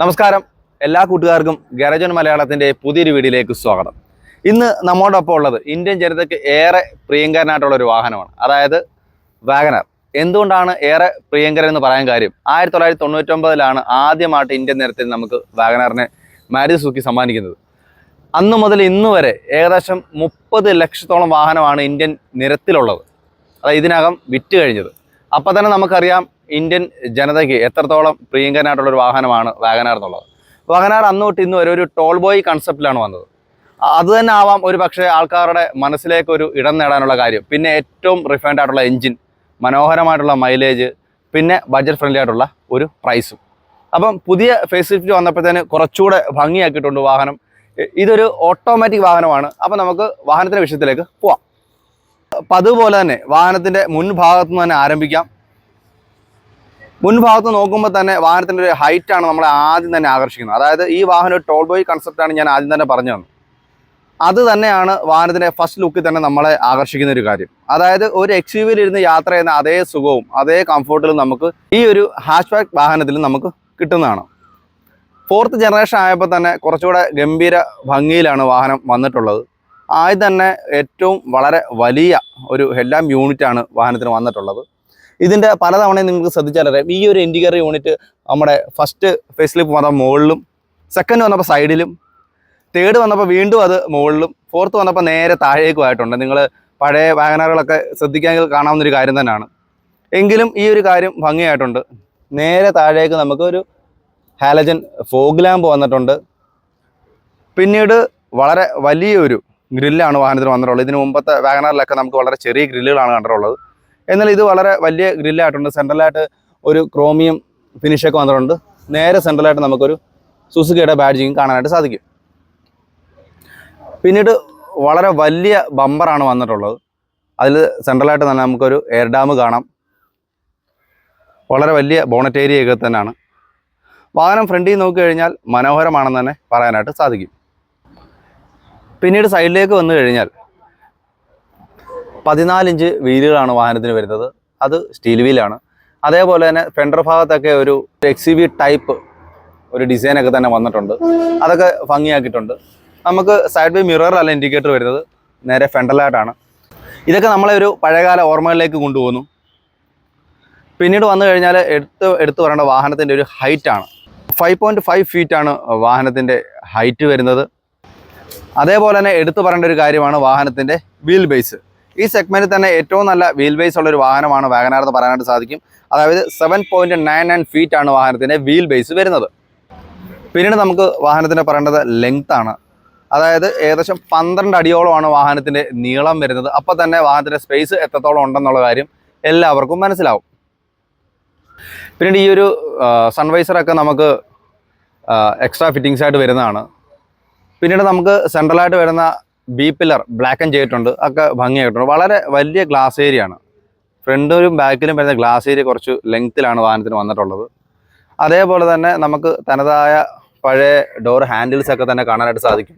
നമസ്കാരം. എല്ലാ കൂട്ടുകാർക്കും ഗരജൻ മലയാളത്തിന്റെ പുതിയൊരു വീഡിയോയിലേക്ക് സ്വാഗതം. ഇന്ന് നമ്മോടൊപ്പം ഉള്ളത് ഇന്ത്യൻ ജനതയ്ക്ക് ഏറെ പ്രിയങ്കരനായിട്ടുള്ള ഒരു വാഹനമാണ്. അതായത് വാഗനർ എന്തുകൊണ്ടാണ് ഏറെ പ്രിയങ്കരൻ എന്ന് പറയാൻ കാര്യം? ആയിരത്തി തൊള്ളായിരത്തി തൊണ്ണൂറ്റൊമ്പതിലാണ് ആദ്യമായിട്ട് ഇന്ത്യൻ നിരത്തിൽ നമുക്ക് വാഗനറിനെ മാരുതി സുക്കി സമ്മാനിക്കുന്നത്. അന്ന് മുതൽ ഇന്ന് വരെ ഏകദേശം മുപ്പത് ലക്ഷത്തോളം വാഹനമാണ് ഇന്ത്യൻ നിരത്തിലുള്ളത്. അതായത് ഇതിനകം വിറ്റ് കഴിഞ്ഞത്. അപ്പോൾ തന്നെ നമുക്കറിയാം ഇന്ത്യൻ ജനതയ്ക്ക് എത്രത്തോളം പ്രിയങ്കരനായിട്ടുള്ള ഒരു വാഹനമാണ് വാഗനാർ എന്നുള്ളത്. വാഗനാർ അന്ന് തൊട്ട് ഇന്ന് വരെ ഒരു ടോൾ ബോയ് കൺസെപ്റ്റിലാണ് വന്നത്. അത് തന്നെ ആവാം ഒരു പക്ഷേ ആൾക്കാരുടെ മനസ്സിലേക്ക് ഒരു ഇടം നേടാനുള്ള കാര്യം. പിന്നെ ഏറ്റവും റിഫൈൻഡ് ആയിട്ടുള്ള എൻജിൻ മനോഹരമായിട്ടുള്ള മൈലേജ് പിന്നെ ബഡ്ജറ്റ് ഫ്രണ്ട്ലി ആയിട്ടുള്ള ഒരു പ്രൈസും അപ്പം പുതിയ ഫേസ് ലിഫ്റ്റ് വന്നപ്പോഴത്തേന് കുറച്ചുകൂടെ ഭംഗിയാക്കിയിട്ടുണ്ട് വാഹനം. ഇതൊരു ഓട്ടോമാറ്റിക് വാഹനമാണ്. അപ്പം നമുക്ക് വാഹനത്തിന്റെ വിഷയത്തിലേക്ക് പോവാം. അപ്പം അതുപോലെ തന്നെ വാഹനത്തിന്റെ മുൻഭാഗത്ത് നിന്ന് തന്നെ ആരംഭിക്കാം. മുൻഭാഗത്ത് നോക്കുമ്പോൾ തന്നെ വാഹനത്തിന്റെ ഒരു ഹൈറ്റാണ് നമ്മളെ ആദ്യം തന്നെ ആകർഷിക്കുന്നത്. അതായത് ഈ വാഹനം ഒരു ടോൾ ബോയ് കൺസെപ്റ്റാണ് ഞാൻ ആദ്യം തന്നെ പറഞ്ഞു തന്നു അത് തന്നെയാണ് വാഹനത്തിന്റെ ഫസ്റ്റ് ലുക്കിൽ തന്നെ നമ്മളെ ആകർഷിക്കുന്ന ഒരു കാര്യം. അതായത് ഒരു എക്സ് യു ഇരുന്ന് യാത്ര ചെയ്യുന്ന അതേ സുഖവും അതേ കംഫോർട്ടിലും നമുക്ക് ഈ ഒരു ഹാഷ് ബാക്ക് വാഹനത്തിൽ നമുക്ക് കിട്ടുന്നതാണ്. ഫോർത്ത് ജനറേഷൻ ആയപ്പോൾ തന്നെ കുറച്ചുകൂടെ ഗംഭീര ഭംഗിയിലാണ് വാഹനം വന്നിട്ടുള്ളത്. ആയി തന്നെ ഏറ്റവും വളരെ വലിയ ഒരു ഹെഡ്ലാമ്പ് യൂണിറ്റാണ് വാഹനത്തിന് വന്നിട്ടുള്ളത്. ഇതിന്റെ പലതവണയും നിങ്ങൾക്ക് ശ്രദ്ധിച്ചാലറിയാം. ഈ ഒരു ഇൻഡിക്കേറ്റർ യൂണിറ്റ് നമ്മുടെ ഫസ്റ്റ് ഫേസ് ലിപ്പ് വന്നപ്പോൾ മുകളിലും സെക്കൻഡ് വന്നപ്പോൾ സൈഡിലും തേർഡ് വന്നപ്പോൾ വീണ്ടും അത് മുകളിലും ഫോർത്ത് വന്നപ്പോൾ നേരെ താഴേക്കുമായിട്ടുണ്ട് നിങ്ങൾ പഴയ വാഗനറുകളൊക്കെ ശ്രദ്ധിക്കാമെങ്കിൽ കാണാവുന്നൊരു കാര്യം തന്നെയാണ്. എങ്കിലും ഈ ഒരു കാര്യം ഭംഗിയായിട്ടുണ്ട്. നേരെ താഴേക്ക് നമുക്കൊരു ഹാലജൻ ഫോഗ് ലാമ്പ് വന്നിട്ടുണ്ട്. പിന്നീട് വളരെ വലിയൊരു ഗ്രില്ലാണ് വാഹനത്തിന് വന്നിട്ടുള്ളത്. ഇതിന് മുമ്പത്തെ വാഗനറിലൊക്കെ നമുക്ക് വളരെ ചെറിയ ഗ്രില്ലുകളാണ് കണ്ടിട്ടുള്ളത്. എന്നാൽ ഇത് വളരെ വലിയ ഗ്രില്ലായിട്ടുണ്ട്. സെൻട്രലായിട്ട് ഒരു ക്രോമിയം ഫിനിഷൊക്കെ വന്നിട്ടുണ്ട്. നേരെ സെൻട്രലായിട്ട് നമുക്കൊരു സുസുക്കിയുടെ ബാഡ്ജിങ് കാണാനായിട്ട് സാധിക്കും. പിന്നീട് വളരെ വലിയ ബമ്പറാണ് വന്നിട്ടുള്ളത്. അതിൽ സെൻട്രലായിട്ട് തന്നെ നമുക്കൊരു എയർ ഡാം കാണാം. വളരെ വലിയ ബോണറ്റ് ഏരിയയൊക്കെ തന്നെയാണ്. വാഹനം ഫ്രണ്ടിൽ നോക്കി കഴിഞ്ഞാൽ മനോഹരമാണെന്ന് തന്നെ പറയാനായിട്ട് സാധിക്കും. പിന്നീട് സൈഡിലേക്ക് വന്നു കഴിഞ്ഞാൽ പതിനാലിഞ്ച് വീലുകളാണ് വാഹനത്തിന് വരുന്നത്. അത് സ്റ്റീൽ വീലാണ്. അതേപോലെ തന്നെ ഫെൻഡർ ഭാഗത്തൊക്കെ ഒരു എക്സി വി ടൈപ്പ് ഒരു ഡിസൈനൊക്കെ തന്നെ വന്നിട്ടുണ്ട്. അതൊക്കെ ഭംഗിയാക്കിയിട്ടുണ്ട്. നമുക്ക് സൈഡ് ബൈ മിററല്ല ഇൻഡിക്കേറ്റർ വരുന്നത്. നേരെ ഫെൻഡലായിട്ടാണ് ഇതൊക്കെ നമ്മളെ ഒരു പഴയകാല ഓർമ്മകളിലേക്ക് കൊണ്ടുപോകുന്നു. പിന്നീട് വന്നു കഴിഞ്ഞാൽ എടുത്ത് എടുത്തു പറയേണ്ട വാഹനത്തിന്റെ ഒരു ഹൈറ്റാണ് ഫൈവ് പോയിന്റ് ഫൈവ് ഫീറ്റാണ് വാഹനത്തിന്റെ ഹൈറ്റ് വരുന്നത്. അതേപോലെ തന്നെ എടുത്തു പറയേണ്ട ഒരു കാര്യമാണ് വാഹനത്തിന്റെ വീൽ ബേസ് ഈ സെഗ്മെന്റിൽ തന്നെ ഏറ്റവും നല്ല വീൽ ബേസ് ഉള്ള ഒരു വാഹനമാണ് വാഗനാർ എന്ന് പറയാനായിട്ട് സാധിക്കും. അതായത് seven point nine nine feet ആണ് വാഹനത്തിന്റെ വീൽ ബേസ് വരുന്നത്. പിന്നീട് നമുക്ക് വാഹനത്തിന്റെ പറയേണ്ടത് ലെങ്ത് ആണ്. അതായത് ഏകദേശം പന്ത്രണ്ട് അടിയോളമാണ് വാഹനത്തിന്റെ നീളം വരുന്നത്. അപ്പോൾ തന്നെ വാഹനത്തിന്റെ സ്പേസ് എത്രത്തോളം ഉണ്ടെന്നുള്ള കാര്യം എല്ലാവർക്കും മനസ്സിലാവും. പിന്നീട് ഈ ഒരു സൺവൈസറൊക്കെ നമുക്ക് എക്സ്ട്രാ ഫിറ്റിങ്സ് ആയിട്ട് വരുന്നതാണ്. പിന്നീട് നമുക്ക് സെൻട്രലായിട്ട് വരുന്ന ബി പില്ലർ ബ്ലാക്ക് ആൻഡ് ചെയ്തിട്ടുണ്ട് ഒക്കെ ഭംഗിയായിട്ടുണ്ട് വളരെ വലിയ ഗ്ലാസ് ഏരിയ ആണ്. ഫ്രണ്ടിലും ബാക്കിലും വരുന്ന ഗ്ലാസ് ഏരിയ കുറച്ച് ലെങ്ത്തിലാണ് വാഹനത്തിന് വന്നിട്ടുള്ളത്. അതേപോലെ തന്നെ നമുക്ക് തനതായ പഴയ ഡോർ ഹാൻഡിൽസ് ഒക്കെ തന്നെ കാണാനായിട്ട് സാധിക്കും.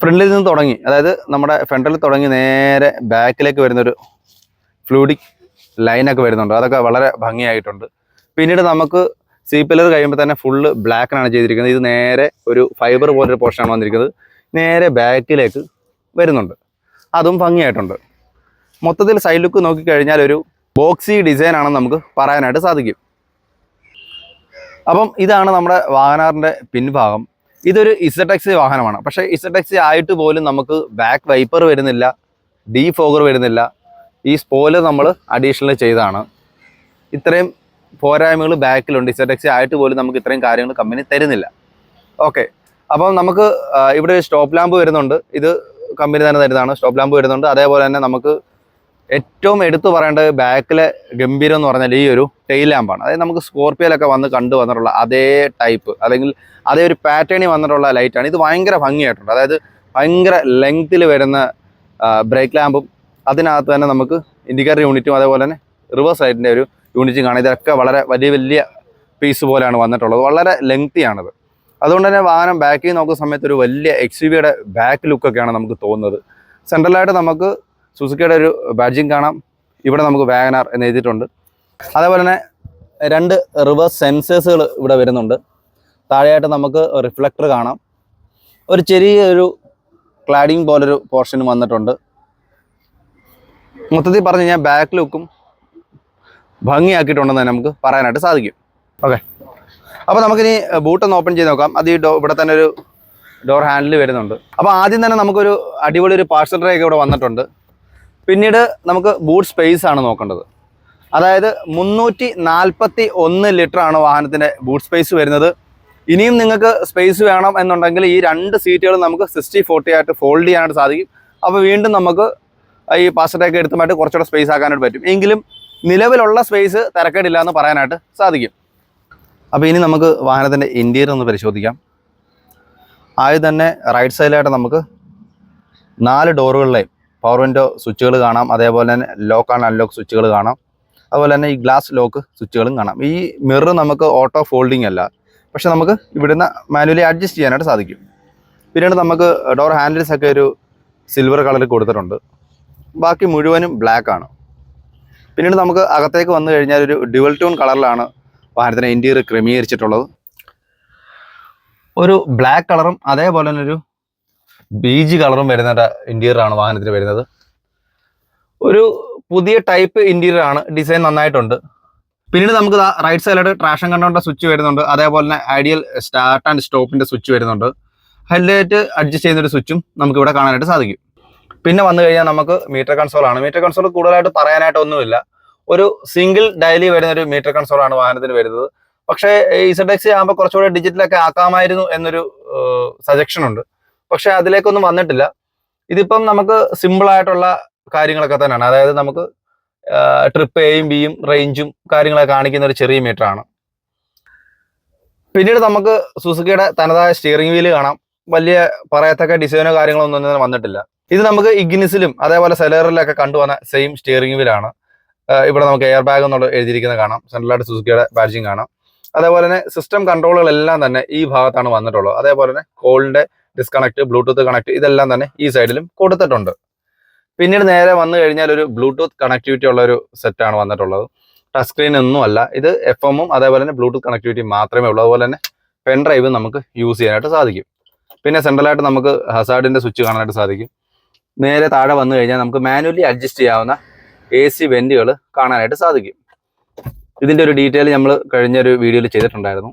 ഫ്രണ്ടിൽ നിന്ന് തുടങ്ങി അതായത് നമ്മുടെ ഫ്രണ്ടിൽ തുടങ്ങി നേരെ ബാക്കിലേക്ക് വരുന്നൊരു ഫ്ലൂഡിക് ലൈനൊക്കെ വരുന്നുണ്ട്. അതൊക്കെ വളരെ ഭംഗിയായിട്ടുണ്ട് പിന്നീട് നമുക്ക് സി പില്ലർ കഴിയുമ്പോൾ തന്നെ ഫുള്ള് ബ്ലാക്കിനാണ് ചെയ്തിരിക്കുന്നത്. ഇത് നേരെ ഒരു ഫൈബർ പോലൊരു പോർഷനാണ് വന്നിരിക്കുന്നത്. നേരെ ബാക്കിലേക്ക് വരുന്നുണ്ട്. അതും ഭംഗിയായിട്ടുണ്ട്. മൊത്തത്തിൽ സൈഡ് ലുക്ക് നോക്കിക്കഴിഞ്ഞാൽ ഒരു ബോക്സി ഡിസൈൻ ആണെന്ന് നമുക്ക് പറയാനായിട്ട് സാധിക്കും. അപ്പം ഇതാണ് നമ്മുടെ വാഹനാറിന്റെ പിൻഭാഗം. ഇതൊരു ഇസടെക്സി വാഹനമാണ്. പക്ഷേ ഇസടെക്സി ആയിട്ട് പോലും നമുക്ക് ബാക്ക് വൈപ്പർ വരുന്നില്ല ഡീ ഫോഗർ വരുന്നില്ല. ഈ സ്പോയിലർ നമ്മൾ അഡീഷണൽ ചെയ്താണ്. ഇത്രയും പോരായ്മകൾ ബാക്കിലുണ്ട് ഇസടെക്സി ആയിട്ട് പോലും നമുക്ക് ഇത്രയും കാര്യങ്ങൾ കമ്പനി തരുന്നില്ല. ഓക്കെ അപ്പം നമുക്ക് ഇവിടെ ഒരു സ്റ്റോപ്പ് ലാമ്പ് വരുന്നുണ്ട്. ഇത് കമ്പനി തന്നെ തരുന്നതാണ്. സ്റ്റോപ്പ് ലാമ്പ് വരുന്നുണ്ട്. അതേപോലെ തന്നെ നമുക്ക് ഏറ്റവും എടുത്തു പറയേണ്ട ബാക്കിലെ ഗംഭീരം എന്ന് പറഞ്ഞാൽ ഈ ഒരു ടെയിൽ ലാമ്പാണ് അതായത് നമുക്ക് സ്കോർപ്പിയോയിലൊക്കെ വന്ന് കണ്ടു വന്നിട്ടുള്ള അതേ ടൈപ്പ് അല്ലെങ്കിൽ അതേ ഒരു പാറ്റേണിൽ വന്നിട്ടുള്ള ലൈറ്റാണ് ഇത് ഭയങ്കര ഭംഗിയായിട്ടുണ്ട്. അതായത് ഭയങ്കര ലെങ്ത്തിൽ വരുന്ന ബ്രേക്ക് ലാമ്പും അതിനകത്ത് തന്നെ നമുക്ക് ഇൻഡിക്കേറ്റർ യൂണിറ്റും അതേപോലെ തന്നെ റിവേഴ്സ് ലൈറ്റിന്റെ ഒരു യൂണിറ്റും കാണാം. ഇതൊക്കെ വളരെ വലിയ വലിയ പീസ് പോലെയാണ് വന്നിട്ടുള്ളത്. വളരെ ലെങ്തിയാണത് അതുകൊണ്ട് തന്നെ വാഹനം ബാക്കിൽ നോക്കുന്ന സമയത്ത് ഒരു വലിയ എക്സ് യു വിയുടെ ബാക്ക് ലുക്കൊക്കെയാണ് നമുക്ക് തോന്നുന്നത്. സെൻട്രലായിട്ട് നമുക്ക് സുസുക്കിയുടെ ഒരു ബാഡ്ജിങ് കാണാം. ഇവിടെ നമുക്ക് വാഗനാർ എന്ന് എഴുതിയിട്ടുണ്ട്. അതേപോലെ തന്നെ രണ്ട് റിവേഴ്സ് സെൻസേഴ്സുകൾ ഇവിടെ വരുന്നുണ്ട്. താഴെയായിട്ട് നമുക്ക് റിഫ്ലക്ടർ കാണാം. ഒരു ചെറിയൊരു ക്ലാഡിങ് പോലൊരു പോർഷൻ വന്നിട്ടുണ്ട്. മൊത്തത്തിൽ പറഞ്ഞു കഴിഞ്ഞാൽ ബാക്ക് ലുക്കും ഭംഗിയാക്കിയിട്ടുണ്ടെന്ന് നമുക്ക് പറയാനായിട്ട് സാധിക്കും. ഓക്കെ അപ്പോൾ നമുക്കിനി ബൂട്ട് ഒന്ന് ഓപ്പൺ ചെയ്ത് നോക്കാം. അത് ഈ ഡോ ഇവിടെ തന്നെ ഒരു ഡോർ ഹാൻഡിൽ വരുന്നുണ്ട്. അപ്പോൾ ആദ്യം തന്നെ നമുക്കൊരു അടിപൊളി ഒരു പാർസൽ ട്രേ ഇവിടെ വന്നിട്ടുണ്ട്. പിന്നീട് നമുക്ക് ബൂട്ട് സ്പേസ് ആണ് നോക്കേണ്ടത്. അതായത് മുന്നൂറ്റി നാൽപ്പത്തി ഒന്ന് ലിറ്റർ ആണ് വാഹനത്തിന്റെ ബൂട്ട് സ്പേസ് വരുന്നത്. ഇനിയും നിങ്ങൾക്ക് സ്പേസ് വേണം എന്നുണ്ടെങ്കിൽ ഈ രണ്ട് സീറ്റുകൾ നമുക്ക് സിക്സ്റ്റി ഫോർട്ടി ആയിട്ട് ഫോൾഡ് ചെയ്യാനായിട്ട് സാധിക്കും. അപ്പോൾ വീണ്ടും നമുക്ക് ഈ പാസ്സറ്റൊക്കെ എടുത്തുമായിട്ട് കുറച്ചുകൂടെ സ്പേസ് ആക്കാനായിട്ട് പറ്റും. എങ്കിലും നിലവിലുള്ള സ്പേസ് തിരക്കേടില്ല എന്ന് പറയാനായിട്ട് സാധിക്കും. അപ്പോൾ ഇനി നമുക്ക് വാഹനത്തിന്റെ ഇന്റീരിയർ ഒന്ന് പരിശോധിക്കാം. ആദ്യം തന്നെ റൈറ്റ് സൈഡിലായിട്ട് നമുക്ക് നാല് ഡോറുകളിലെയും പവർ വിൻഡോ സ്വിച്ചുകൾ കാണാം. അതേപോലെ തന്നെ ലോക്ക് ആൻഡ് അൺലോക്ക് സ്വിച്ചുകൾ കാണാം. അതുപോലെ തന്നെ ഈ ഗ്ലാസ് ലോക്ക് സ്വിച്ചുകളും കാണാം. ഈ മിറർ നമുക്ക് ഓട്ടോ ഫോൾഡിംഗ് അല്ല. പക്ഷെ നമുക്ക് ഇവിടുന്ന് മാനുവലി അഡ്ജസ്റ്റ് ചെയ്യാനായിട്ട് സാധിക്കും. പിന്നീട് നമുക്ക് ഡോർ ഹാൻഡിൽസ് ഒക്കെ ഒരു സിൽവർ കളറിൽ കൊടുത്തിട്ടുണ്ട്. ബാക്കി മുഴുവനും ബ്ലാക്ക് ആണ്. പിന്നീട് നമുക്ക് അകത്തേക്ക് വന്നു കഴിഞ്ഞാൽ ഒരു ഡ്യുവൽ ട്യൂൺ കളറിലാണ് വാഹനത്തിന് ഇന്റീരിയർ ക്രമീകരിച്ചിട്ടുള്ളത്? ഒരു ബ്ലാക്ക് കളറും അതേപോലെ തന്നെ ഒരു ബീജ് കളറും വരുന്ന ഇന്റീരിയർ ആണ് വാഹനത്തിന് വരുന്നത്. ഒരു പുതിയ ടൈപ്പ് ഇന്റീരിയർ ആണ് ഡിസൈൻ നന്നായിട്ടുണ്ട്. പിന്നീട് നമുക്ക് റൈറ്റ് സൈഡിലായിട്ട് ട്രാഷൻ കണ്ടോണ്ട സ്വിച്ച് വരുന്നുണ്ട്. അതേപോലെ തന്നെ ഐഡിയൽ സ്റ്റാർട്ട് ആൻഡ് സ്റ്റോപ്പിന്റെ സ്വിച്ച് വരുന്നുണ്ട്. ഹെഡ്ലൈറ്റ് അഡ്ജസ്റ്റ് ചെയ്യുന്ന ഒരു സ്വിച്ചും നമുക്ക് ഇവിടെ കാണാനായിട്ട് സാധിക്കും. പിന്നെ വന്നു കഴിഞ്ഞാൽ നമുക്ക് മീറ്റർ കൺസോൾ ആണ്. മീറ്റർ കൺസോൾ കൂടുതലായിട്ട് പറയാനായിട്ട് ഒന്നുമില്ല ഒരു സിംഗിൾ ഡയലി വരുന്ന ഒരു മീറ്റർ കൺസോൾ ആണ് വാഹനത്തിന് വരുന്നത്. പക്ഷേ ഇസഡ് എക്സ് ആകുമ്പോൾ കുറച്ചുകൂടെ ഡിജിറ്റലൊക്കെ ആക്കാമായിരുന്നു എന്നൊരു സജഷൻ ഉണ്ട്. പക്ഷെ അതിലേക്കൊന്നും വന്നിട്ടില്ല. ഇതിപ്പം നമുക്ക് സിമ്പിൾ ആയിട്ടുള്ള കാര്യങ്ങളൊക്കെ തന്നെയാണ്. അതായത് നമുക്ക് ട്രിപ്പ് എയും ബിയും റേഞ്ചും കാര്യങ്ങളൊക്കെ കാണിക്കുന്ന ഒരു ചെറിയ മീറ്റർ ആണ്. പിന്നീട് നമുക്ക് സുസുക്കിയുടെ തനതായ സ്റ്റിയറിംഗ് വീൽ കാണാം. വലിയ പറയത്തക്ക ഡിസൈനോ കാര്യങ്ങളോ ഒന്നും തന്നെ വന്നിട്ടില്ല. ഇത് നമുക്ക് ഇഗ്നിസിലും അതേപോലെ സെലറിലൊക്കെ കണ്ടുവന്ന സെയിം സ്റ്റിയറിംഗ് വീലാണ് ഇവിടെ നമുക്ക് എയർ ബാഗ് എന്നുള്ള എഴുതിയിരിക്കുന്നത് കാണാം. സെൻട്രലായിട്ട് സുസുക്കിയുടെ ബാഡ്ജിങ് കാണാം. അതേപോലെ തന്നെ സിസ്റ്റം കൺട്രോളുകളെല്ലാം തന്നെ ഈ ഭാഗത്താണ് വന്നിട്ടുള്ളത്. അതേപോലെ തന്നെ കോളിന്റെ ഡിസ്കണക്ട് ബ്ലൂടൂത്ത് കണക്ട് ഇതെല്ലാം തന്നെ ഈ സൈഡിലും കൊടുത്തിട്ടുണ്ട്. പിന്നീട് നേരെ വന്നു കഴിഞ്ഞാൽ ഒരു ബ്ലൂടൂത്ത് കണക്ടിവിറ്റി ഉള്ള ഒരു സെറ്റാണ് വന്നിട്ടുള്ളത്. ടച്ച് സ്ക്രീൻ ഒന്നും അല്ല. ഇത് എഫ് എമ്മും അതേപോലെ തന്നെ ബ്ലൂടൂത്ത് കണക്ടിവിറ്റി മാത്രമേ ഉള്ളൂ. അതുപോലെ തന്നെ പെൻ ഡ്രൈവ് നമുക്ക് യൂസ് ചെയ്യാനായിട്ട് സാധിക്കും. പിന്നെ സെൻട്രലായിട്ട് നമുക്ക് ഹസാർഡിന്റെ സ്വിച്ച് കാണാനായിട്ട് സാധിക്കും. നേരെ താഴെ വന്നു കഴിഞ്ഞാൽ നമുക്ക് മാനുവലി അഡ്ജസ്റ്റ് ചെയ്യാവുന്ന എ സി വെന്റുകൾ കാണാനായിട്ട് സാധിക്കും. ഇതിന്റെ ഒരു ഡീറ്റെയിൽ നമ്മൾ കഴിഞ്ഞ ഒരു വീഡിയോയിൽ ചെയ്തിട്ടുണ്ടായിരുന്നു.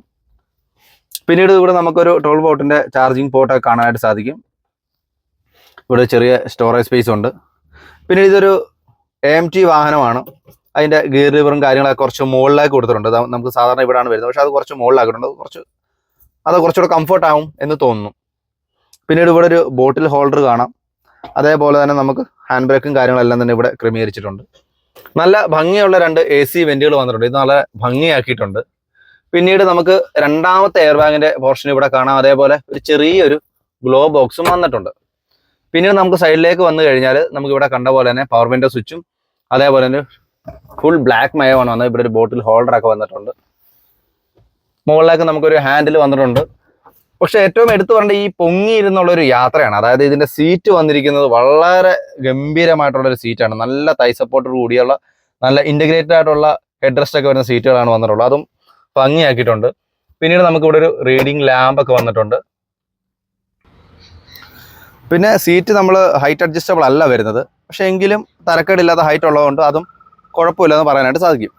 പിന്നീട് ഇവിടെ നമുക്കൊരു ടോൾ ബോട്ടിന്റെ ചാർജിങ് പോർട്ടൊക്കെ കാണാനായിട്ട് സാധിക്കും. ഇവിടെ ചെറിയ സ്റ്റോറേജ് സ്പേസ് ഉണ്ട്. പിന്നെ ഇതൊരു എം ടി വാഹനമാണ്. അതിന്റെ ഗിയർ ലിവറും കാര്യങ്ങളൊക്കെ കുറച്ച് മുകളിലേക്ക് കൊടുത്തിട്ടുണ്ട്. നമുക്ക് സാധാരണ ഇവിടെയാണ് വരുന്നത്. പക്ഷെ അത് കുറച്ച് മുകളിലാക്കിയിട്ടുണ്ട്. കുറച്ച് അത് കുറച്ചുകൂടെ കംഫർട്ട് ആവും എന്ന് തോന്നുന്നു. പിന്നീട് ഇവിടെ ഒരു ബോട്ടിൽ ഹോൾഡർ കാണാം. അതേപോലെ തന്നെ നമുക്ക് ഹാൻഡ് ബ്രേക്കും കാര്യങ്ങളെല്ലാം തന്നെ ഇവിടെ ക്രമീകരിച്ചിട്ടുണ്ട്. നല്ല ഭംഗിയുള്ള രണ്ട് എ സി വെന്റുകൾ വന്നിട്ടുണ്ട്. ഇത് നല്ല ഭംഗിയാക്കിയിട്ടുണ്ട്. പിന്നീട് നമുക്ക് രണ്ടാമത്തെ എയർ ബാഗിന്റെ പോർഷൻ ഇവിടെ കാണാം. അതേപോലെ ഒരു ചെറിയൊരു ഗ്ലോ ബോക്സും വന്നിട്ടുണ്ട്. പിന്നീട് നമുക്ക് സൈഡിലേക്ക് വന്നു കഴിഞ്ഞാൽ നമുക്ക് ഇവിടെ കണ്ട പോലെ തന്നെ പവർ വിൻഡോ സ്വിച്ചും അതേപോലെ തന്നെ ഫുൾ ബ്ലാക്ക് മയമാണ് വന്നത്. ഇവിടെ ഒരു ബോട്ടിൽ ഹോൾഡർ ഒക്കെ വന്നിട്ടുണ്ട്. മുകളിലേക്ക് നമുക്കൊരു ഹാൻഡിൽ വന്നിട്ടുണ്ട്. പക്ഷെ ഏറ്റവും എടുത്തു പറയേണ്ട ഈ പൊങ്ങിയിരുന്നുള്ള ഒരു യാത്രയാണ്. അതായത് ഇതിന്റെ സീറ്റ് വന്നിരിക്കുന്നത് വളരെ ഗംഭീരമായിട്ടുള്ള ഒരു സീറ്റാണ് നല്ല തൈ സപ്പോർട്ടോട് കൂടിയുള്ള നല്ല ഇന്റഗ്രേറ്റഡ് ആയിട്ടുള്ള ഹെഡ് റെസ്റ്റ് ഒക്കെ വരുന്ന സീറ്റുകളാണ് വന്നിട്ടുള്ളത്. അതും ഭംഗിയാക്കിയിട്ടുണ്ട്. പിന്നീട് നമുക്ക് ഇവിടെ ഒരു റീഡിംഗ് ലാമ്പ് ഒക്കെ വന്നിട്ടുണ്ട്. പിന്നെ സീറ്റ് നമ്മൾ ഹൈറ്റ് അഡ്ജസ്റ്റബിൾ അല്ല വരുന്നത്. പക്ഷേ എങ്കിലും തരക്കേടില്ലാത്ത ഹൈറ്റ് ഉള്ളതുകൊണ്ട് അതും കുഴപ്പമില്ലെന്ന് പറയാനായിട്ട് സാധിക്കും.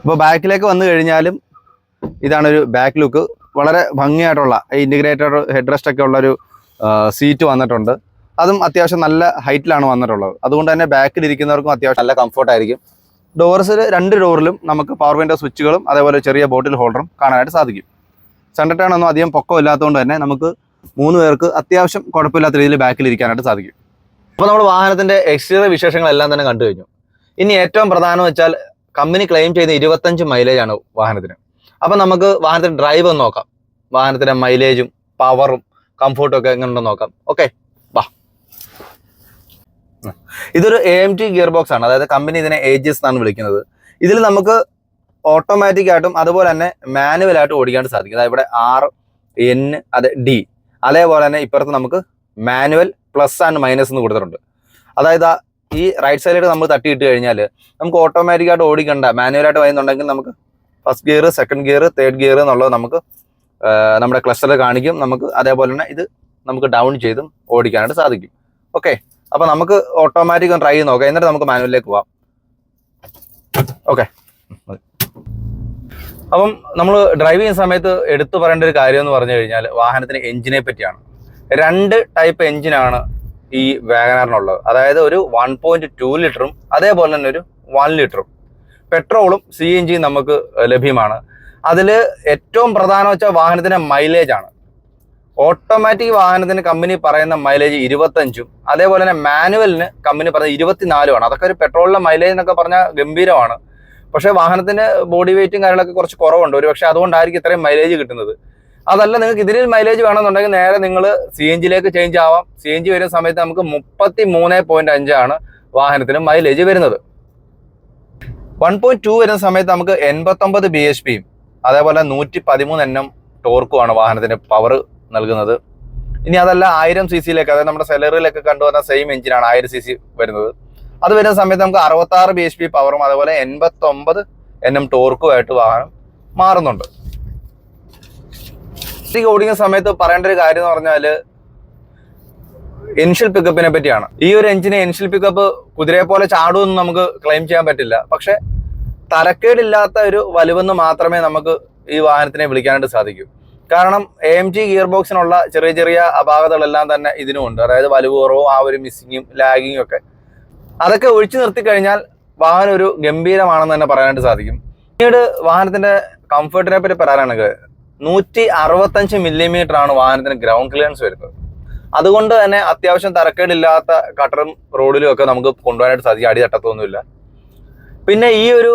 അപ്പോൾ ബാക്കിലേക്ക് വന്നു കഴിഞ്ഞാലും ഇതാണൊരു ബാക്ക് ലുക്ക് വളരെ ഭംഗിയായിട്ടുള്ള ഇന്റിഗ്രേറ്റഡ് ഹെഡ് റെസ്റ്റ് ഒക്കെ ഉള്ളൊരു സീറ്റ് വന്നിട്ടുണ്ട്. അതും അത്യാവശ്യം നല്ല ഹൈറ്റിലാണ് വന്നിട്ടുള്ളത്. അതുകൊണ്ട് തന്നെ ബാക്കിൽ ഇരിക്കുന്നവർക്കും അത്യാവശ്യം നല്ല കംഫർട്ടായിരിക്കും ഡോർസിൽ രണ്ട് ഡോറിലും നമുക്ക് പവർ വിൻഡോ സ്വിച്ചുകളും അതേപോലെ ചെറിയ ബോട്ടിൽ ഹോൾഡറും കാണാനായിട്ട് സാധിക്കും. സെന്റർ ടേൺ ഒന്നും അധികം പൊക്കം ഇല്ലാത്തതുകൊണ്ട് തന്നെ നമുക്ക് മൂന്ന് പേർക്ക് അത്യാവശ്യം കുഴപ്പമില്ലാത്ത രീതിയിൽ ബാക്കിൽ ഇരിക്കാനായിട്ട് സാധിക്കും. അപ്പോൾ നമ്മൾ വാഹനത്തിന്റെ എക്സ്റ്റീരിയർ വിശേഷങ്ങളെല്ലാം തന്നെ കണ്ടു കഴിഞ്ഞു. ഇനി ഏറ്റവും പ്രധാനം വെച്ചാൽ കമ്പനി ക്ലെയിം ചെയ്യുന്ന ഇരുപത്തഞ്ച് മൈലേജ് ആണ് വാഹനത്തിന്. അപ്പം നമുക്ക് വാഹനത്തിന്റെ ഡ്രൈവ് ഒന്ന് നോക്കാം. വാഹനത്തിന്റെ മൈലേജും പവറും കംഫോർട്ടും ഒക്കെ എങ്ങനെയുണ്ടെന്ന് നോക്കാം. ഓക്കെ വാ. ഇതൊരു A M T gear box ആണ്. അതായത് കമ്പനി ഇതിനെ ഏജസ് എന്നാണ് വിളിക്കുന്നത്. ഇതിൽ നമുക്ക് ഓട്ടോമാറ്റിക് ആയിട്ടും അതുപോലെ തന്നെ മാനുവൽ ആയിട്ട് ഓടിക്കാൻ സാധിക്കും. അതായത് ഇവിടെ ആർ എൻ അത് ഡി അതേപോലെ തന്നെ ഇപ്പുറത്ത് നമുക്ക് മാനുവൽ പ്ലസ് ആൻഡ് മൈനസ് എന്ന് കൊടുത്തിട്ടുണ്ട്. അതായത് ഈ റൈറ്റ് സൈഡിലേക്ക് നമ്മൾ തട്ടിയിട്ട് കഴിഞ്ഞാൽ നമുക്ക് ഓട്ടോമാറ്റിക്കായിട്ട് ഓടിക്കണ്ട മാനുവലായിട്ട് വരുന്നുണ്ടെങ്കിൽ നമുക്ക് first gear second gear third gear എന്നുള്ളത് നമുക്ക് നമ്മുടെ ക്ലസ്റ്റർ കാണിക്കും. നമുക്ക് അതേപോലെ തന്നെ ഇത് നമുക്ക് ഡൗൺ ചെയ്തും ഓടിക്കാനായിട്ട് സാധിക്കും. ഓക്കെ അപ്പോൾ നമുക്ക് ഓട്ടോമാറ്റിക് ഒന്ന് ട്രൈ ചെയ്ത് നോക്കാം. എന്നിട്ട് നമുക്ക് മാനുവലിലേക്ക് പോവാം. ഓക്കെ അപ്പം നമ്മൾ ഡ്രൈവ് ചെയ്യുന്ന സമയത്ത് എടുത്തു പറയേണ്ട ഒരു കാര്യം എന്ന് പറഞ്ഞു കഴിഞ്ഞാൽ വാഹനത്തിന് എഞ്ചിനെ പറ്റിയാണ്. രണ്ട് ടൈപ്പ് എഞ്ചിനാണ് ഈ വാഗനാറിനുള്ളത് അതായത് ഒരു വൺ പോയിന്റ് ടു ലിറ്ററും അതേപോലെ തന്നെ ഒരു വൺ ലിറ്ററും പെട്രോളും സി എൻ ജിയും നമുക്ക് ലഭ്യമാണ്. അതിൽ ഏറ്റവും പ്രധാനം വെച്ചാൽ വാഹനത്തിന്റെ മൈലേജ് ആണ്. ഓട്ടോമാറ്റിക് വാഹനത്തിന് കമ്പനി പറയുന്ന മൈലേജ് ഇരുപത്തഞ്ചും അതേപോലെ തന്നെ മാനുവലിന് കമ്പനി പറയുന്നത് ഇരുപത്തിനാലുമാണ് അതൊക്കെ ഒരു പെട്രോളിലെ മൈലേജ് എന്നൊക്കെ പറഞ്ഞാൽ ഗംഭീരമാണ്. പക്ഷേ വാഹനത്തിന്റെ ബോഡി വെയിറ്റും കാര്യങ്ങളൊക്കെ കുറച്ച് കുറവുണ്ട്. ഒരു പക്ഷേ അതുകൊണ്ടായിരിക്കും ഇത്രയും മൈലേജ് കിട്ടുന്നത്. അതല്ല നിങ്ങൾക്ക് ഇതിൽ മൈലേജ് വേണമെന്നുണ്ടെങ്കിൽ നേരെ നിങ്ങൾ സി എൻ ജിയിലേക്ക് ചേഞ്ച് ആവാം. സി എൻ ജി വരുന്ന സമയത്ത് നമുക്ക് മുപ്പത്തി മൂന്ന് പോയിന്റ് അഞ്ചാണ് വാഹനത്തിന് മൈലേജ് വരുന്നത്. വൺ പോയിന്റ് ടു വരുന്ന സമയത്ത് നമുക്ക് എൺപത്തൊമ്പത് ബി എച്ച് പിയും അതേപോലെ നൂറ്റി പതിമൂന്ന് എണ്ണം ടോർക്കുമാണ് വാഹനത്തിന് പവർ നൽകുന്നത്. ഇനി അതല്ല ആയിരം സി സിയിലേക്ക് അതായത് നമ്മുടെ സെലറിയിലൊക്കെ കണ്ടുവന്ന സെയിം എഞ്ചിനാണ് ആയിരം സി സി വരുന്നത്. അത് വരുന്ന സമയത്ത് നമുക്ക് അറുപത്തി ആറ് ബി എച്ച് പി പവറും അതേപോലെ എൺപത്തൊമ്പത് എൻ എം ടോർക്കുമായിട്ട് വാഹനം മാറുന്നുണ്ട്. ഈ ഓടിക്കുന്ന സമയത്ത് പറയേണ്ട ഒരു കാര്യം എന്ന് പറഞ്ഞാൽ ഇൻഷ്യൽ പിക്കപ്പിനെ പറ്റിയാണ്. ഈ ഒരു എഞ്ചിന് ഇൻഷ്യൽ പിക്കപ്പ് കുതിരയെ പോലെ ചാടുമെന്ന് നമുക്ക് ക്ലെയിം ചെയ്യാൻ പറ്റില്ല. പക്ഷെ തരക്കേടില്ലാത്ത ഒരു വലുവെന്ന് മാത്രമേ നമുക്ക് ഈ വാഹനത്തിനെ വിളിക്കാനായിട്ട് സാധിക്കൂ. കാരണം എ എം ജി ഗിയർ ബോക്സിനുള്ള ചെറിയ ചെറിയ അപാകതകളെല്ലാം തന്നെ ഇതിനുമുണ്ട്. അതായത് വലുവ് കുറവും ആ ഒരു മിസ്സിങ്ങും ലാഗിങ്ങും ഒക്കെ. അതൊക്കെ ഒഴിച്ചു നിർത്തി കഴിഞ്ഞാൽ വാഹനം ഒരു ഗംഭീരമാണെന്ന് തന്നെ പറയാനായിട്ട് സാധിക്കും. പിന്നീട് വാഹനത്തിന്റെ കംഫർട്ടിനെ പറ്റി പറയാനാണെങ്കിൽ നൂറ്റി അറുപത്തഞ്ച് മില്ലിമീറ്റർ ആണ് വാഹനത്തിന് ഗ്രൗണ്ട് ക്ലിയറൻസ് വരുന്നത്. അതുകൊണ്ട് തന്നെ അത്യാവശ്യം തരക്കേടില്ലാത്ത കട്ടറും റോഡിലും ഒക്കെ നമുക്ക് കൊണ്ടുപോകാനായിട്ട് സാധിക്കും. അടി തട്ടത്തൊന്നുമില്ല. പിന്നെ ഈ ഒരു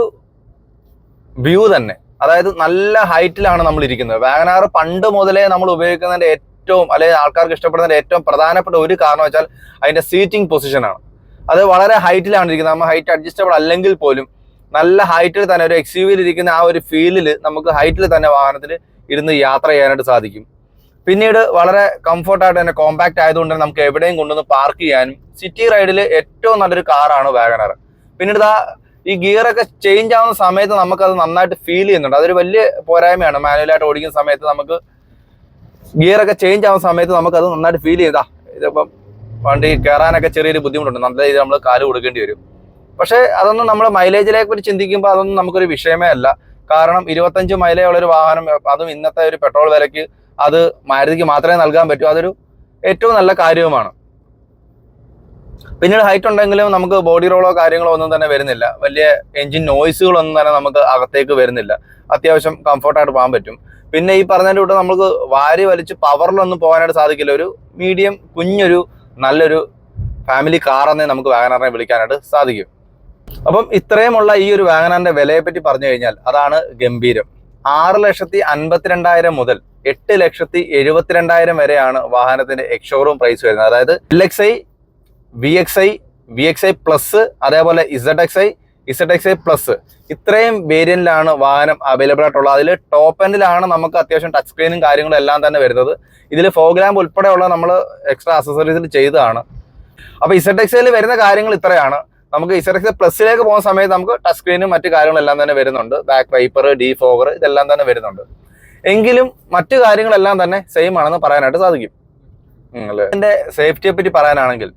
വ്യൂ തന്നെ. അതായത് നല്ല ഹൈറ്റിലാണ് നമ്മൾ ഇരിക്കുന്നത്. വാഗനാർ പണ്ട് മുതലേ നമ്മൾ ഉപയോഗിക്കുന്നതിന്റെ ഏറ്റവും അല്ലെങ്കിൽ ആൾക്കാർക്ക് ഇഷ്ടപ്പെടുന്നതിന്റെ ഏറ്റവും പ്രധാനപ്പെട്ട ഒരു കാരണം വെച്ചാൽ അതിന്റെ സീറ്റിംഗ് പൊസിഷനാണ് അത് വളരെ ഹൈറ്റിലാണ് ഇരിക്കുന്നത്. നമ്മൾ ഹൈറ്റ് അഡ്ജസ്റ്റബിൾ അല്ലെങ്കിൽ പോലും നല്ല ഹൈറ്റിൽ തന്നെ ഒരു എക്സ് യുവിൽ ഇരിക്കുന്ന ആ ഒരു ഫീലിൽ നമുക്ക് ഹൈറ്റിൽ തന്നെ വാഹനത്തിൽ ഇരുന്ന് യാത്ര ചെയ്യാനായിട്ട് സാധിക്കും. പിന്നീട് വളരെ കംഫർട്ടായിട്ട് തന്നെ കോമ്പാക്ട് ആയതുകൊണ്ട് നമുക്ക് എവിടെയും കൊണ്ടുവന്ന് പാർക്ക് ചെയ്യാനും സിറ്റി റൈഡിൽ ഏറ്റവും നല്ലൊരു കാറാണ് വാഗനർ പിന്നീട് ആ ഈ ഗിയറൊക്കെ ചേഞ്ച് ആവുന്ന സമയത്ത് നമുക്കത് നന്നായിട്ട് ഫീൽ ചെയ്യുന്നുണ്ട്. അതൊരു വലിയ പോരായ്മയാണ്. മാനുവലായിട്ട് ഓടിക്കുന്ന സമയത്ത് നമുക്ക് ഗിയറൊക്കെ ചേഞ്ച് ആവുന്ന സമയത്ത് നമുക്കത് നന്നായിട്ട് ഫീൽ ചെയ്താ ഇതിപ്പം വണ്ടി കയറാനൊക്കെ ചെറിയൊരു ബുദ്ധിമുട്ടുണ്ട്. നല്ല രീതിയിൽ നമ്മൾ കാൽ കൊടുക്കേണ്ടി വരും. പക്ഷേ അതൊന്നും നമ്മൾ മൈലേജിലേക്ക് പറ്റി ചിന്തിക്കുമ്പോൾ അതൊന്നും നമുക്കൊരു വിഷയമേ അല്ല. കാരണം ഇരുപത്തഞ്ച് മൈലേജുള്ള ഒരു വാഹനം അതും ഇന്നത്തെ ഒരു പെട്രോൾ വിലയ്ക്ക് അത് മാരുതിക്ക് മാത്രമേ നൽകാൻ പറ്റൂ. അതൊരു ഏറ്റവും നല്ല കാര്യവുമാണ്. പിന്നീട് ഹൈറ്റ് ഉണ്ടെങ്കിലും നമുക്ക് ബോഡി റോളോ കാര്യങ്ങളോ ഒന്നും തന്നെ വരുന്നില്ല. വലിയ എഞ്ചിൻ നോയ്സുകളൊന്നും തന്നെ നമുക്ക് അകത്തേക്ക് വരുന്നില്ല. അത്യാവശ്യം കംഫർട്ടായിട്ട് പോകാൻ പറ്റും. പിന്നെ ഈ പറഞ്ഞതിന്റെ കൂട്ടം നമുക്ക് വാരി വലിച്ച് പവറിലൊന്നും പോകാനായിട്ട് സാധിക്കില്ല. ഒരു മീഡിയം കുഞ്ഞൊരു നല്ലൊരു ഫാമിലി കാർ എന്നേ നമുക്ക് വാഗനാറിനെ വിളിക്കാനായിട്ട് സാധിക്കും. അപ്പം ഇത്രയുമുള്ള ഈ ഒരു വാഗനാറിന്റെ വിലയെപ്പറ്റി പറഞ്ഞു കഴിഞ്ഞാൽ അതാണ് ഗംഭീരം. ആറ് ലക്ഷത്തി അൻപത്തിരണ്ടായിരം മുതൽ എട്ട് ലക്ഷത്തി എഴുപത്തിരണ്ടായിരം വരെയാണ് വാഹനത്തിന്റെ എക്സ്ഷോറൂം പ്രൈസ് വരുന്നത്. അതായത് L X I V X I V X I plus അതേപോലെ Z X I Z X I plus ഇത്രയും വേരിയന്റിലാണ് വാഹനം അവൈലബിൾ ആയിട്ടുള്ളത്. അതിൽ ടോപ്പ് എൻഡിലാണ് നമുക്ക് അത്യാവശ്യം ടച്ച് സ്ക്രീനും കാര്യങ്ങളും എല്ലാം തന്നെ വരുന്നത്. ഇതിൽ ഫോഗ് ലാമ്പ് ഉൾപ്പെടെയുള്ള നമ്മൾ എക്സ്ട്രാ അസസറീസിൽ ചെയ്തതാണ്. അപ്പോൾ ഇസഡ് എക്സ് ഐയിൽ വരുന്ന കാര്യങ്ങൾ ഇത്രയാണ്. നമുക്ക് ഇസഡ് എക്സ് പ്ലസിലേക്ക് പോകുന്ന സമയത്ത് നമുക്ക് ടച്ച് സ്ക്രീനും മറ്റു കാര്യങ്ങളെല്ലാം തന്നെ വരുന്നുണ്ട്. ബാക്ക് വൈപ്പർ ഡി ഫോഗർ ഇതെല്ലാം തന്നെ വരുന്നുണ്ട്. എങ്കിലും മറ്റു കാര്യങ്ങളെല്ലാം തന്നെ സെയിം ആണെന്ന് പറയാനായിട്ട് സാധിക്കും. ഇതിന്റെ സേഫ്റ്റിയെ പറ്റി പറയാനാണെങ്കിൽ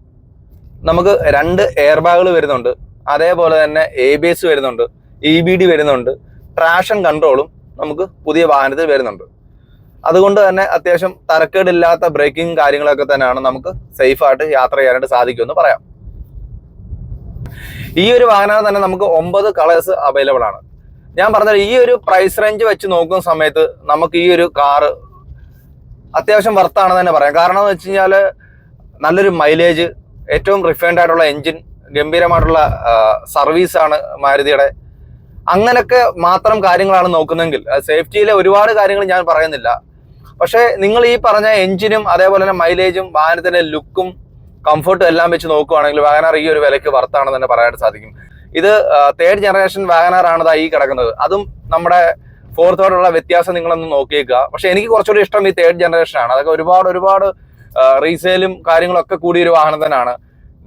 നമുക്ക് രണ്ട് എയർ ബാഗുകൾ വരുന്നുണ്ട്. അതേപോലെ തന്നെ എ ബി എസ് വരുന്നുണ്ട്. ഇ ബി ഡി വരുന്നുണ്ട്. ട്രാഷൻ കൺട്രോളും നമുക്ക് പുതിയ വാഹനത്തിൽ വരുന്നുണ്ട്. അതുകൊണ്ട് തന്നെ അത്യാവശ്യം തരക്കേടില്ലാത്ത ബ്രേക്കിംഗ് കാര്യങ്ങളൊക്കെ തന്നെയാണ് നമുക്ക് സേഫായിട്ട് യാത്ര ചെയ്യാനായിട്ട് സാധിക്കുമെന്ന് പറയാം. ഈ ഒരു വാഹനം തന്നെ നമുക്ക് ഒമ്പത് കളേഴ്സ് അവൈലബിൾ ആണ്. ഞാൻ പറഞ്ഞത് ഈ ഒരു പ്രൈസ് റേഞ്ച് വെച്ച് നോക്കുന്ന സമയത്ത് നമുക്ക് ഈ ഒരു കാറ് അത്യാവശ്യം വർത്താണെന്ന് തന്നെ പറയാം. കാരണം എന്ന് വെച്ച് കഴിഞ്ഞാൽ നല്ലൊരു മൈലേജ് ഏറ്റവും റിഫൈൻഡ് ആയിട്ടുള്ള എഞ്ചിൻ ഗംഭീരമായിട്ടുള്ള സർവീസാണ് മാരുതിയുടെ. അങ്ങനൊക്കെ മാത്രം കാര്യങ്ങളാണ് നോക്കുന്നതെങ്കിൽ സേഫ്റ്റിയിലെ ഒരുപാട് കാര്യങ്ങൾ ഞാൻ പറയുന്നില്ല. പക്ഷേ നിങ്ങൾ ഈ പറഞ്ഞ എഞ്ചിനും അതേപോലെ തന്നെ മൈലേജും വാഹനത്തിന്റെ ലുക്കും കംഫർട്ടും എല്ലാം വെച്ച് നോക്കുകയാണെങ്കിൽ വാഗനാർ ഈ ഒരു വിലയ്ക്ക് വർത്താണെന്ന് തന്നെ പറയാനായിട്ട് സാധിക്കും. ഇത് തേർഡ് ജനറേഷൻ ദാ ഈ കിടക്കുന്നത്. അതും നമ്മുടെ ഫോർത്തോടുള്ള വ്യത്യാസം നിങ്ങളൊന്ന് നോക്കിയേക്കുക. പക്ഷെ എനിക്ക് കുറച്ചുകൂടി ഇഷ്ടം ഈ തേർഡ് ജനറേഷൻ ആണ്. അതൊക്കെ ഒരുപാട് ഒരുപാട് റീസെയിലും കാര്യങ്ങളൊക്കെ കൂടിയ ഒരു വാഹനം തന്നെയാണ്.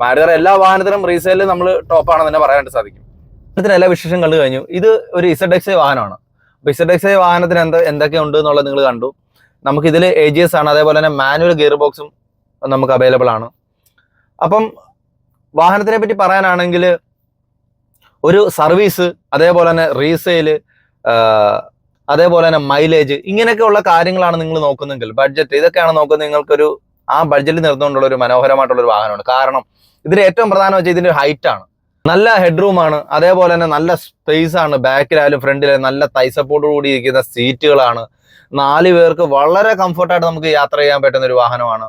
മാരുതിയുടെ എല്ലാ വാഹനത്തിനും റീസെയിലും നമ്മൾ ടോപ്പാണെന്ന് തന്നെ പറയാനായിട്ട് സാധിക്കും. ഇതിന് എല്ലാ വിശേഷം കണ്ടു കഴിഞ്ഞു. ഇത് ഒരു ഇസഡ് എക്സ് വാഹനമാണ്. അപ്പൊ ഇസഡ് എക്സ് വാഹനത്തിന് എന്താ എന്തൊക്കെ ഉണ്ട് എന്നുള്ളത് നിങ്ങൾ കണ്ടു. നമുക്ക് ഇതിൽ എ ജി എസ് ആണ്. അതേപോലെ തന്നെ മാനുവൽ ഗിയർ ബോക്സും നമുക്ക് അവൈലബിൾ ആണ്. അപ്പം വാഹനത്തിനെ പറ്റി പറയാനാണെങ്കിൽ ഒരു സർവീസ് അതേപോലെ തന്നെ റീസെയിൽ അതേപോലെ തന്നെ മൈലേജ് ഇങ്ങനെയൊക്കെയുള്ള കാര്യങ്ങളാണ് നിങ്ങൾ നോക്കുന്നെങ്കിൽ ബഡ്ജറ്റ് ഇതൊക്കെയാണ് നോക്കുന്നത് നിങ്ങൾക്കൊരു ആ ബഡ്ജറ്റിൽ നിർന്നുകൊണ്ടുള്ള ഒരു മനോഹരമായിട്ടുള്ള ഒരു വാഹനമാണ്. കാരണം ഇതിന് ഏറ്റവും പ്രധാനം വെച്ചാൽ ഇതിന്റെ ഹൈറ്റ് ആണ്. നല്ല ഹെഡ് റൂം ആണ്. അതേപോലെ തന്നെ നല്ല സ്പേസ് ആണ്. ബാക്കിലായാലും ഫ്രണ്ടിലായാലും നല്ല തൈ സപ്പോർട്ട് കൂടി ഇരിക്കുന്ന സീറ്റുകളാണ് നാല് പേർക്ക് വളരെ കംഫർട്ടായിട്ട് നമുക്ക് യാത്ര ചെയ്യാൻ പറ്റുന്ന ഒരു വാഹനമാണ്.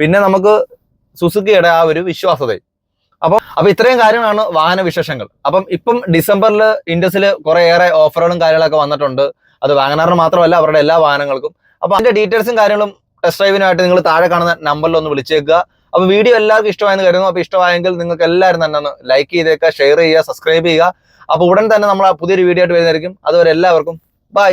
പിന്നെ നമുക്ക് സുസുക്കിയുടെ ആ ഒരു വിശ്വാസത അപ്പം അപ്പൊ ഇത്രയും കാര്യങ്ങളാണ് വാഹന വിശേഷങ്ങൾ. അപ്പം ഇപ്പം ഡിസംബറിൽ ഇൻഡസിൽ കുറേയേറെ ഓഫറുകളും കാര്യങ്ങളൊക്കെ വന്നിട്ടുണ്ട്. അത് വാഗനാറിന് മാത്രമല്ല അവരുടെ എല്ലാ വാഹനങ്ങൾക്കും. അപ്പൊ അതിന്റെ ഡീറ്റെയിൽസും കാര്യങ്ങളും ടെസ്റ്റ് ഡ്രൈവിനായിട്ട് നിങ്ങൾ താഴെ കാണുന്ന നമ്പറിൽ ഒന്ന് വിളിച്ചേക്കുക. അപ്പൊ വീഡിയോ എല്ലാവർക്കും ഇഷ്ടമായെന്ന് കരുതുന്നു. അപ്പൊ ഇഷ്ടമായെങ്കിൽ നിങ്ങൾക്ക് എല്ലാവരും തന്നെ ഒന്ന് ലൈക്ക് ചെയ്തേക്കുക ഷെയർ ചെയ്യുക സബ്സ്ക്രൈബ് ചെയ്യുക. അപ്പൊ ഉടൻ തന്നെ നമ്മൾ ആ പുതിയൊരു വീഡിയോ ആയിട്ട് വരുന്നതായിരിക്കും. അതുവരെ എല്ലാവർക്കും ബൈ